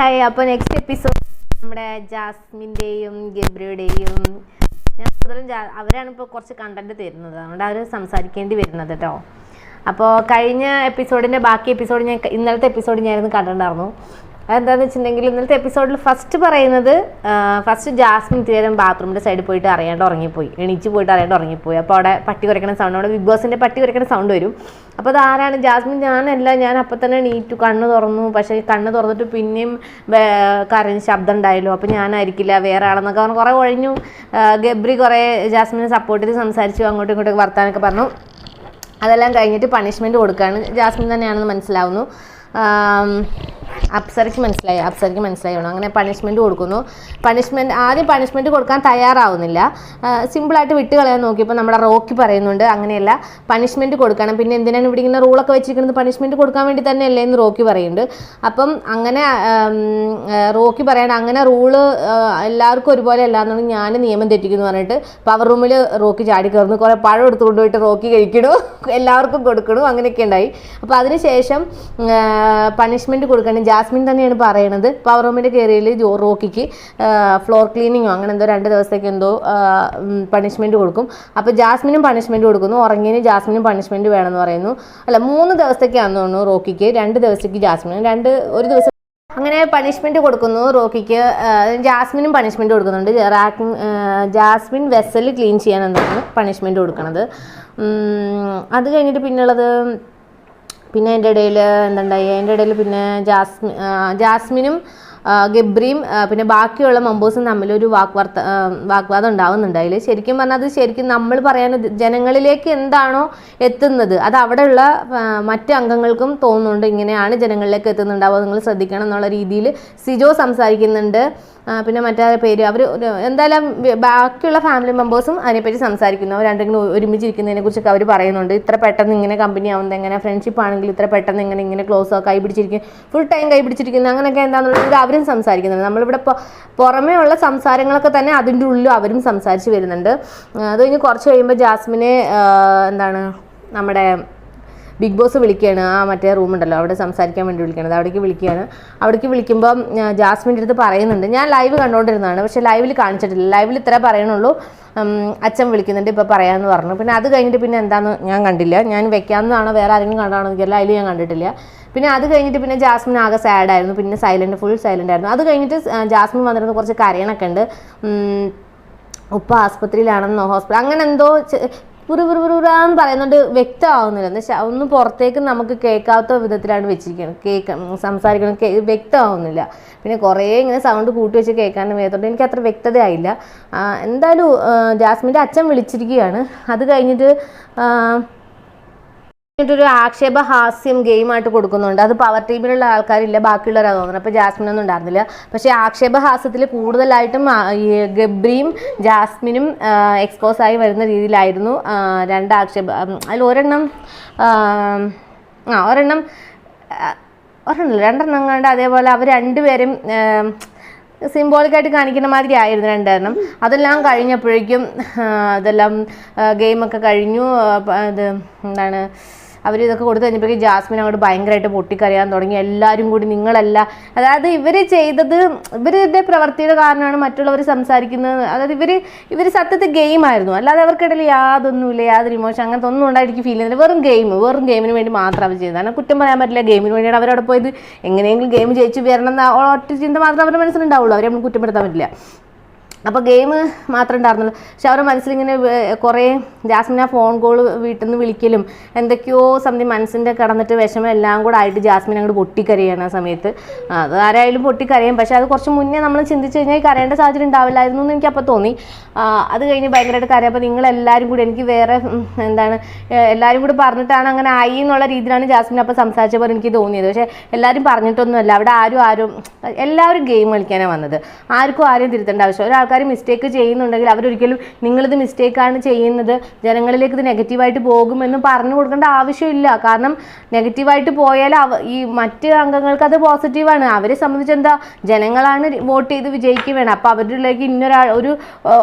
Hi അപ്പോൾ next episode നമ്മുടെ ജാസ്മിന്റെയും ഗബ്രിയുടെയും ഞാൻ കൂടുതലും അവരാണ് ഇപ്പോൾ കുറച്ച് കണ്ടന്റ് തരുന്നത്. അതുകൊണ്ട് അവർ സംസാരിക്കേണ്ടി വരുന്നത് കേട്ടോ അപ്പോൾ കഴിഞ്ഞ എപ്പിസോഡിന്റെ ബാക്കി എപ്പിസോഡ് ഞാൻ ഇന്നലത്തെ എപ്പിസോഡ് ഞാനിന്ന് കണ്ടിട്ടുണ്ടായിരുന്നു. അതെന്താണെന്ന് വെച്ചിട്ടുണ്ടെങ്കിൽ ഇന്നലത്തെ എപ്പിസോഡിൽ ഫസ്റ്റ് പറയുന്നത് ഫസ്റ്റ് ജാസ്മിൻ ഇത്തിരി ബാത്റൂമിന്റെ സൈഡിൽ പോയിട്ട് അറിയാണ്ട് ഉറങ്ങിപ്പോയി. എണീച്ച് പോയിട്ട് അറിയാണ്ട് ഉറങ്ങിപ്പോയി. അപ്പോൾ അവിടെ പട്ടി കുറയ്ക്കണ സൗണ്ട് അവിടെ ബിഗ് ബോസിന്റെ പട്ടി കുറയ്ക്കണ സൗണ്ട് വരും. അപ്പോൾ അത് ആരാണ്? ജാസ്മിൻ ഞാനല്ല. ഞാൻ അപ്പം തന്നെ എണീറ്റു കണ്ണ് തുറന്നു. പക്ഷേ കണ്ണ് തുറന്നിട്ട് പിന്നെയും കരഞ്ഞ് ശബ്ദം ഉണ്ടായല്ലോ. അപ്പോൾ ഞാനായിരിക്കില്ല വേറെ ആളെന്നൊക്കെ പറഞ്ഞു കുറേ ഒഴിഞ്ഞു. ഗബ്രി കുറേ ജാസ്മിനെ സപ്പോർട്ട് ചെയ്ത് സംസാരിച്ചു അങ്ങോട്ടും ഇങ്ങോട്ടും വർത്താനൊക്കെ പറഞ്ഞു. അതെല്ലാം കഴിഞ്ഞിട്ട് പണിഷ്മെന്റ് കൊടുക്കുകയാണ് ജാസ്മിൻ തന്നെയാണെന്ന് മനസ്സിലാവുന്നു. അപ്സരയ്ക്ക് മനസ്സിലായി അപ്സരയ്ക്ക് മനസ്സിലായി അങ്ങനെ പണിഷ്മെന്റ് കൊടുക്കുന്നു. പണിഷ്മെന്റ് ആദ്യം പണിഷ്മെന്റ് കൊടുക്കാൻ തയ്യാറാവുന്നില്ല. സിമ്പിളായിട്ട് വിട്ട് കളയാൻ നോക്കിയപ്പോൾ നമ്മുടെ റോക്കി പറയുന്നുണ്ട് അങ്ങനെയല്ല പണിഷ്മെന്റ് കൊടുക്കണം. പിന്നെ എന്തിനാണ് ഇവിടെ ഇങ്ങനെ റൂളൊക്കെ വെച്ചിരിക്കുന്നത്? പണിഷ്മെന്റ് കൊടുക്കാൻ വേണ്ടി തന്നെയല്ലേ എന്ന് റോക്കി പറയുന്നുണ്ട്. അപ്പം അങ്ങനെ റോക്കി പറയണം അങ്ങനെ റൂൾ എല്ലാവർക്കും ഒരുപോലെ അല്ല ഞാൻ നിയമം തെറ്റിക്കുന്നു പറഞ്ഞിട്ട് പവർ റൂമിൽ റോക്കി ചാടി കയറുന്നു. കുറേ പഴം എടുത്ത് കൊണ്ടുപോയിട്ട് റോക്കി കഴിക്കണു. എല്ലാവർക്കും കൊടുക്കണു. അങ്ങനെയൊക്കെ ഉണ്ടായി. അപ്പോൾ അതിനുശേഷം പണിഷ്മെന്റ് കൊടുക്കണം ജാസ്മിൻ തന്നെയാണ് പറയണത്. പവർ റൂമിന്റെ കയറിയിൽ ജോ റോക്കിക്ക് ഫ്ലോർ ക്ലീനിങ്ങോ അങ്ങനെ എന്തോ രണ്ട് ദിവസത്തേക്ക് എന്തോ പണിഷ്മെന്റ് കൊടുക്കും. അപ്പോൾ ജാസ്മിനും പണിഷ്മെന്റ് കൊടുക്കുന്നു. ഉറങ്ങിയതിന് ജാസ്മിനും പണിഷ്മെന്റ് വേണമെന്ന് പറയുന്നു. അല്ല മൂന്ന് ദിവസത്തേക്കാണെന്ന് തോന്നുന്നു റോക്കിക്ക്. രണ്ട് ദിവസത്തേക്ക് ജാസ്മിനും. രണ്ട് ഒരു ദിവസം അങ്ങനെ പണിഷ്മെന്റ് കൊടുക്കുന്നു റോക്കിക്ക്. ജാസ്മിനും പണിഷ്മെന്റ് കൊടുക്കുന്നുണ്ട്. റാക്ക് ജാസ്മിൻ വെസൽ ക്ലീൻ പണിഷ്മെന്റ് കൊടുക്കണത്? ഉം, അത് കഴിഞ്ഞിട്ട് പിന്നുള്ളത് പിന്നെ എന്റെ ഇടയിൽ എന്തുണ്ടായി? എന്റെ ഇടയിൽ പിന്നെ ജാസ്മി ജാസ്മിനും ഗബ്രിയും പിന്നെ ബാക്കിയുള്ള മെമ്പേഴ്സും തമ്മിൽ ഒരു വാക്വാർത്ത വാഗ്വാദം ഉണ്ടാവുന്നുണ്ട് അതിൽ. ശരിക്കും പറഞ്ഞാൽ അത് ശരിക്കും നമ്മൾ പറയാൻ ജനങ്ങളിലേക്ക് എന്താണോ എത്തുന്നത് അത് അവിടെയുള്ള മറ്റ് അംഗങ്ങൾക്കും തോന്നുന്നുണ്ട് ഇങ്ങനെയാണ് ജനങ്ങളിലേക്ക് എത്തുന്നുണ്ടാവുക നിങ്ങൾ ശ്രദ്ധിക്കണം എന്നുള്ള രീതിയിൽ സിജോ സംസാരിക്കുന്നുണ്ട്. പിന്നെ മറ്റേ പേര്? അവർ എന്തായാലും ബാക്കിയുള്ള ഫാമിലി മെമ്പേഴ്സും അതിനെപ്പറ്റി സംസാരിക്കുന്നു. അവർ രണ്ടെങ്കിലും ഒരുമിച്ചിരിക്കുന്നതിനെ കുറിച്ചൊക്കെ അവർ പറയുന്നുണ്ട്. ഇത്ര പെട്ടെന്ന് ഇങ്ങനെ കമ്പനി ആവുന്നത് എങ്ങനെ? ഫ്രണ്ട്ഷിപ്പ് ആണെങ്കിൽ ഇത്ര പെട്ടെന്ന് ഇങ്ങനെ ഇങ്ങനെ ക്ലോസ് കൈ പിടിച്ചിരിക്കും. ഫുൾ ടൈം കൈ പിടിച്ചിരിക്കുന്നത് അങ്ങനെയൊക്കെ എന്താണെന്നുള്ളത് അവരും സംസാരിക്കുന്നുണ്ട്. നമ്മളിവിടെ പുറമേ ഉള്ള സംസാരങ്ങളൊക്കെ തന്നെ അതിന്റെ ഉള്ളിലും അവരും സംസാരിച്ച് വരുന്നുണ്ട്. അത് കഴിഞ്ഞ് കുറച്ച് കഴിയുമ്പോൾ ജാസ്മിനെ എന്താണ് നമ്മുടെ ബിഗ് ബോസ് വിളിക്കുകയാണ്. ആ മറ്റേ റൂമുണ്ടല്ലോ അവിടെ സംസാരിക്കാൻ വേണ്ടി വിളിക്കണത് അവിടേക്ക് വിളിക്കുകയാണ്. അവിടേക്ക് വിളിക്കുമ്പോൾ ജാസ്മിന്റെ അടുത്ത് പറയുന്നുണ്ട്. ഞാൻ ലൈവ് കണ്ടുകൊണ്ടിരുന്നതാണ് പക്ഷേ ലൈവിൽ കാണിച്ചിട്ടില്ല. ലൈവിൽ ഇത്ര പറയണുള്ളൂ. അച്ഛൻ വിളിക്കുന്നുണ്ട് ഇപ്പോൾ പറയാമെന്ന് പറഞ്ഞു. പിന്നെ അത് കഴിഞ്ഞിട്ട് പിന്നെ എന്താണെന്ന് ഞാൻ കണ്ടില്ല. ഞാൻ വെക്കാമെന്നാണോ വേറെ ആരെങ്കിലും കണ്ടാണോ എനിക്കല്ല അതിൽ ഞാൻ കണ്ടിട്ടില്ല. പിന്നെ അത് കഴിഞ്ഞിട്ട് പിന്നെ ജാസ്മിൻ ആകെ സാഡ് ആയിരുന്നു. പിന്നെ സൈലന്റ് ഫുൾ സൈലന്റ് ആയിരുന്നു. അത് കഴിഞ്ഞിട്ട് ജാസ്മിൻ വന്നിരുന്ന കുറച്ച് കരയണൊക്കെ ഉണ്ട്. ഉപ്പ ആസ്പത്രിയിലാണെന്നോ ഹോസ്പിറ്റൽ അങ്ങനെ എന്തോ ചെ- പുറു പുറു പറയുന്നുണ്ട്. വ്യക്തമാവുന്നില്ല. എന്ന് വെച്ചാൽ ഒന്നും പുറത്തേക്ക് നമുക്ക് കേൾക്കാത്ത വിധത്തിലാണ് വെച്ചിരിക്കുന്നത്. കേൾക്ക സംസാരിക്കണം വ്യക്തമാവുന്നില്ല. പിന്നെ കുറേ ഇങ്ങനെ സൗണ്ട് കൂട്ടി വെച്ച് കേൾക്കാൻ വേദത്തോണ്ട് എനിക്ക് അത്ര വ്യക്തതയായില്ല. എന്തായാലും ജാസ്മിന്റെ അച്ഛൻ വിളിച്ചിരിക്കുകയാണ്. അത് കഴിഞ്ഞിട്ട് ഒരു ആക്ഷേപ ഹാസ്യം ഗെയിമായിട്ട് കൊടുക്കുന്നുണ്ട്. അത് പവർ ടീമിലുള്ള ആൾക്കാരില്ല ബാക്കിയുള്ളവരാണ് തോന്നുന്നത്. അപ്പോൾ ജാസ്മിൻ ഒന്നും ഉണ്ടായിരുന്നില്ല. പക്ഷേ ആക്ഷേപ ഹാസ്യത്തിൽ കൂടുതലായിട്ടും ഗബ്രിയും ജാസ്മിനും എക്സ്പോസ് ആയി വരുന്ന രീതിയിലായിരുന്നു രണ്ട് ആക്ഷേപ അതിൽ ഒരെണ്ണം ആ, ഒരെണ്ണം ഒരെണ്ണം രണ്ടെണ്ണം കണ്ട് അതേപോലെ അവർ രണ്ടുപേരും സിംബോളിക്കായിട്ട് കാണിക്കുന്ന മാതിരി ആയിരുന്നു രണ്ടെണ്ണം. അതെല്ലാം കഴിഞ്ഞപ്പോഴേക്കും അതെല്ലാം ഗെയിമൊക്കെ കഴിഞ്ഞു. ഇത് എന്താണ് അവർ ഇതൊക്കെ കൊടുത്തു കഴിഞ്ഞപ്പോഴേക്കും ജാസ്മിൻ അങ്ങോട്ട് ഭയങ്കരമായിട്ട് പൊട്ടിക്കരയാൻ തുടങ്ങി. എല്ലാവരും കൂടി നിങ്ങളല്ല. അതായത് ഇവർ ചെയ്തത് ഇവരുടെ പ്രവൃത്തിയുടെ കാരണമാണ് മറ്റുള്ളവർ സംസാരിക്കുന്നത്. അതായത് ഇവർ ഇവർ സത്യത്തിൽ ഗെയിമായിരുന്നു അല്ലാതെ അവർക്കിടയിൽ യാതൊന്നുമില്ല യാതൊരു ഇമോഷൻ അങ്ങനത്തെ ഒന്നും ഉണ്ടായി എനിക്ക് ഫീൽ ചെയ്യുന്നില്ല. വെറും ഗെയിം വെറും ഗെയിമിന് വേണ്ടി മാത്രം അവർ ചെയ്തതാണ് കുറ്റം പറയാൻ പറ്റില്ല ഗെയിമിന് വേണ്ടിയാണ് അവരവിടെ പോയത്. എങ്ങനെയെങ്കിലും ഗെയിം ജയിച്ച് വരണം എന്ന ഒറ്റ ചിന്ത മാത്രം അവരുടെ മനസ്സിലുണ്ടാവുള്ളൂ. അവരെ നമ്മൾ കുറ്റപ്പെടുത്താൻ പറ്റില്ല. അപ്പോൾ ഗെയിം മാത്രം ഉണ്ടായിരുന്നുള്ളൂ. പക്ഷെ അവരുടെ മനസ്സിലിങ്ങനെ കുറേ ജാസ്മിൻ ആ ഫോൺ കോൾ വീട്ടിൽ നിന്ന് വിളിക്കലും എന്തൊക്കെയോ സംതിങ് മനസ്സിന്റെ കടന്നിട്ട് വിഷമം എല്ലാം കൂടെ ആയിട്ട് ജാസ്മിൻ അങ്ങോട്ട് പൊട്ടിക്കരയാണ് ആ സമയത്ത്. അത് ആരായാലും പൊട്ടിക്കരയും. പക്ഷേ അത് കുറച്ച് മുന്നേ നമ്മൾ ചിന്തിച്ച് കഴിഞ്ഞാൽ കരയേണ്ട സാഹചര്യം ഉണ്ടാവില്ലായിരുന്നു എന്ന് എനിക്ക് അപ്പോൾ തോന്നി അത് കഴിഞ്ഞ് ഭയങ്കരമായിട്ട് കരയും. അപ്പോൾ നിങ്ങളെല്ലാവരും കൂടി എനിക്ക് വേറെ എന്താണ് എല്ലാവരും കൂടി പറഞ്ഞിട്ടാണ് അങ്ങനെ ആയി എന്നുള്ള രീതിയിലാണ് ജാസ്മിൻ അപ്പോൾ സംസാരിച്ചപ്പോൾ എനിക്ക് തോന്നിയത്. പക്ഷേ എല്ലാവരും പറഞ്ഞിട്ടൊന്നുമല്ല. അവിടെ ആരും ആരും എല്ലാവരും ഗെയിം കളിക്കാനാണ് വന്നത്. ആർക്കും ആരും തിരുത്തേണ്ട ആവശ്യം ഒരാൾക്കാർ ആൾക്കാർ മിസ്റ്റേക്ക് ചെയ്യുന്നുണ്ടെങ്കിൽ അവരൊരിക്കലും നിങ്ങളിത് മിസ്റ്റേക്കാണ് ചെയ്യുന്നത്. ജനങ്ങളിലേക്ക് ഇത് നെഗറ്റീവായിട്ട് പോകുമെന്ന് പറഞ്ഞു കൊടുക്കേണ്ട ആവശ്യമില്ല. കാരണം നെഗറ്റീവായിട്ട് പോയാൽ അവ ഈ മറ്റ് അംഗങ്ങൾക്ക് അത് പോസിറ്റീവാണ് അവരെ സംബന്ധിച്ച് എന്താ ജനങ്ങളാണ് വോട്ട് ചെയ്ത് വിജയിക്കുക വേണം അപ്പോൾ അവരിലേക്ക് ഇന്നൊരാൾ ഒരു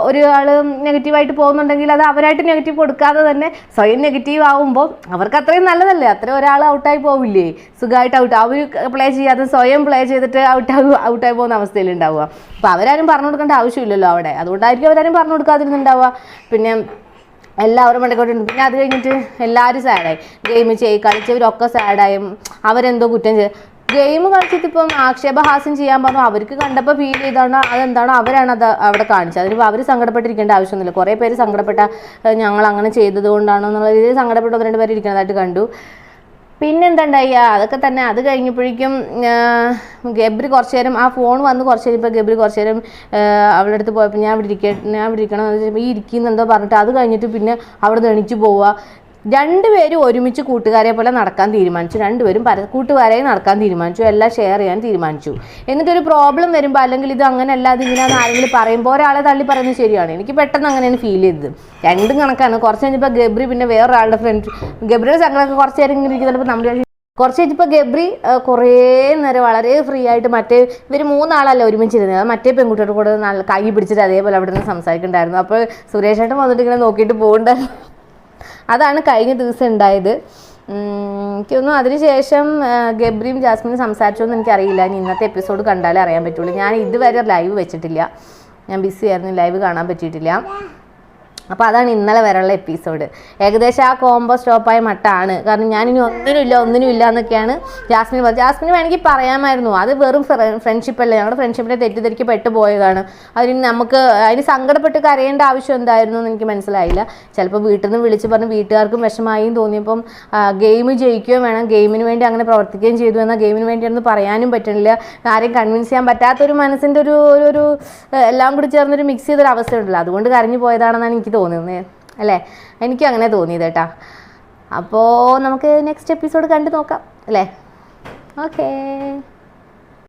ഒരാൾ നെഗറ്റീവായിട്ട് പോകുന്നുണ്ടെങ്കിൽ അത് അവരായിട്ട് നെഗറ്റീവ് കൊടുക്കാതെ തന്നെ സ്വയം നെഗറ്റീവ് ആവുമ്പോൾ അവർക്ക് അത്രയും നല്ലതല്ലേ? അത്ര ഒരാൾ ഔട്ടായി പോവില്ലേ? സുഖമായിട്ട് ഔട്ട് അവർ പ്ലേ ചെയ്യാതെ സ്വയം പ്ലേ ചെയ്തിട്ട് ഔട്ട് ഔട്ടായി പോകുന്ന അവസ്ഥയിലുണ്ടാവുക. അപ്പോൾ അവരാരും പറഞ്ഞു കൊടുക്കേണ്ട ആവശ്യമില്ലല്ലോ അവിടെ. അതുകൊണ്ടായിരിക്കും അവരാരും പറഞ്ഞു കൊടുക്കാതിരുന്നുണ്ടാവുക. പിന്നെ എല്ലാവരും മണ്ടക്കോട്ടുണ്ട് പിന്നെ അത് കഴിഞ്ഞിട്ട് എല്ലാവരും സാഡായി ഗെയിം ചെയ്യും കളിച്ചവരൊക്കെ സാഡായി അവരെന്തോ കുറ്റം ചെയ്ത്. ഗെയിം കളിച്ചിട്ട് ഇപ്പം ആക്ഷേപഹാസ്യം ചെയ്യാൻ പറഞ്ഞു. അവർക്ക് കണ്ടപ്പോൾ ഫീൽ ചെയ്താണ് അതെന്താണോ അവരാണ് അത് അവിടെ കാണിച്ചത്. അതിനിപ്പോൾ അവർ സങ്കടപ്പെട്ടിരിക്കേണ്ട ആവശ്യമൊന്നുമില്ല. കുറേ പേര് സങ്കടപ്പെട്ട ഞങ്ങൾ അങ്ങനെ ചെയ്തത് കൊണ്ടാണോ എന്നുള്ള രീതിയിൽ സങ്കടപ്പെട്ട ഒന്ന് രണ്ട് പേര് ഇരിക്കുന്നതായിട്ട് കണ്ടു. പിന്നെന്തുണ്ടായ? അതൊക്കെ തന്നെ. അത് കഴിഞ്ഞപ്പോഴേക്കും ഗബ്രി കുറച്ച് നേരം ആ ഫോൺ വന്ന് കുറച്ച് കഴിഞ്ഞപ്പോൾ ഗബ്രി കുറച്ച് നേരം അവളുടെ അടുത്ത് പോയപ്പോൾ ഞാൻ ഇവിടെ ഇരിക്ക ഞാൻ ഇവിടെ ഇരിക്കണം എന്ന് വെച്ചപ്പോൾ ഈ ഇരിക്കുന്നെന്തോ പറഞ്ഞിട്ട് അത് കഴിഞ്ഞിട്ട് പിന്നെ അവിടെ നിന്ന് എണീച്ച് പോവുക രണ്ടുപേരും ഒരുമിച്ച് കൂട്ടുകാരെ പോലെ നടക്കാൻ തീരുമാനിച്ചു. രണ്ടുപേരും പര കൂട്ടുകാരെയും നടക്കാൻ തീരുമാനിച്ചു. എല്ലാം ഷെയർ ചെയ്യാൻ തീരുമാനിച്ചു. എന്നിട്ടൊരു പ്രോബ്ലം വരുമ്പോൾ അല്ലെങ്കിൽ ഇത് അങ്ങനെയല്ല അത് ഇങ്ങനെയാണെന്ന് ആരെങ്കിലും പറയുമ്പോൾ ഒരാളെ തള്ളി പറയുന്നത് ശരിയാണ്. എനിക്ക് പെട്ടെന്ന് അങ്ങനെയാണ് ഫീൽ ചെയ്തത്. രണ്ടും കണക്കാണ്. കുറച്ച് കഴിഞ്ഞപ്പോൾ ഗബ്രി പിന്നെ വേറൊരാളുടെ ഫ്രണ്ട് ഗബ്രിയുടെ സങ്കടമൊക്കെ കുറച്ച് നേരം ഇങ്ങനെ ഇരിക്കുന്നുള്ളപ്പോൾ നമ്മൾ കുറച്ച് കഴിഞ്ഞപ്പോൾ ഗബ്രി കുറേ നേരം വളരെ ഫ്രീ ആയിട്ട് മറ്റേ ഇവർ മൂന്നാളല്ല ഒരുമിച്ചിരുന്നത്. മറ്റേ പെൺകുട്ടിയുടെ കൂടെ നല്ല കൈ പിടിച്ചിട്ട് അതേപോലെ അവിടെ നിന്ന് സംസാരിക്കുന്നുണ്ടായിരുന്നു അപ്പോൾ സുരേഷ് ഏട്ടൻ വന്നിട്ട് ഇങ്ങനെ നോക്കിയിട്ട് പോകുന്നുണ്ടായിരുന്നു അതാണ് കഴിഞ്ഞ ദിവസം ഉണ്ടായത്. എനിക്ക് അതിനുശേഷം ഗബ്രിയും ജാസ്മിനും സംസാരിച്ചോന്ന് എനിക്കറിയില്ല. ഇനി ഇന്നത്തെ എപ്പിസോഡ് കണ്ടാലേ അറിയാൻ പറ്റുള്ളൂ. ഞാൻ ഇതുവരെ ലൈവ് വെച്ചിട്ടില്ല. ഞാൻ ബിസി ആയിരുന്നു. ലൈവ് കാണാൻ പറ്റിയിട്ടില്ല. അപ്പോൾ അതാണ് ഇന്നലെ വരെയുള്ള എപ്പിസോഡ്. ഏകദേശം ആ കോംബോ സ്റ്റോപ്പായ മട്ടാണ്. കാരണം ഞാനിനി ഒന്നിനുമില്ല ഒന്നിനുമില്ല എന്നൊക്കെയാണ് ജാസ്മിൻ പറഞ്ഞത്. ജാസ്മിന് വേണമെങ്കിൽ പറയാമായിരുന്നു. അത് വെറും ഫ്രണ്ട്ഷിപ്പ് അല്ല? ഞങ്ങളുടെ ഫ്രണ്ട്ഷിപ്പിനെ തെറ്റിദ്ധരിക്ക് പെട്ടുപോയതാണ്. അതിന് നമുക്ക് അതിന് സങ്കടപ്പെട്ട് കരയേണ്ട ആവശ്യം എന്തായിരുന്നു എന്ന് എനിക്ക് മനസ്സിലായില്ല. ചിലപ്പോൾ വീട്ടിൽ നിന്ന് വിളിച്ച് പറഞ്ഞ് വീട്ടുകാർക്കും വിഷമായും തോന്നിയപ്പം ഗെയിം ജയിക്കുകയും വേണം. ഗെയിമിന് വേണ്ടി അങ്ങനെ പ്രവർത്തിക്കുകയും ചെയ്തു എന്നാൽ ഗെയിമിന് വേണ്ടിയൊന്നും പറയാനും പറ്റണില്ല. ആരെയും കൺവിൻസ് ചെയ്യാൻ പറ്റാത്തൊരു മനസ്സിന്റെ ഒരു ഒരു എല്ലാം കൂടി ചേർന്നൊരു മിക്സ് ചെയ്തൊരു അവസ്ഥ ഉണ്ടല്ലോ അതുകൊണ്ട് കരഞ്ഞു പോയതാണെന്നാണ് എനിക്ക് തോന്നുന്നത് അല്ലേ? എനിക്കും അങ്ങനെ തോന്നിയത് കേട്ടാ. അപ്പോൾ നമുക്ക് നെക്സ്റ്റ് എപ്പിസോഡ് കണ്ടു നോക്കാം. അല്ലേ? ഓക്കേ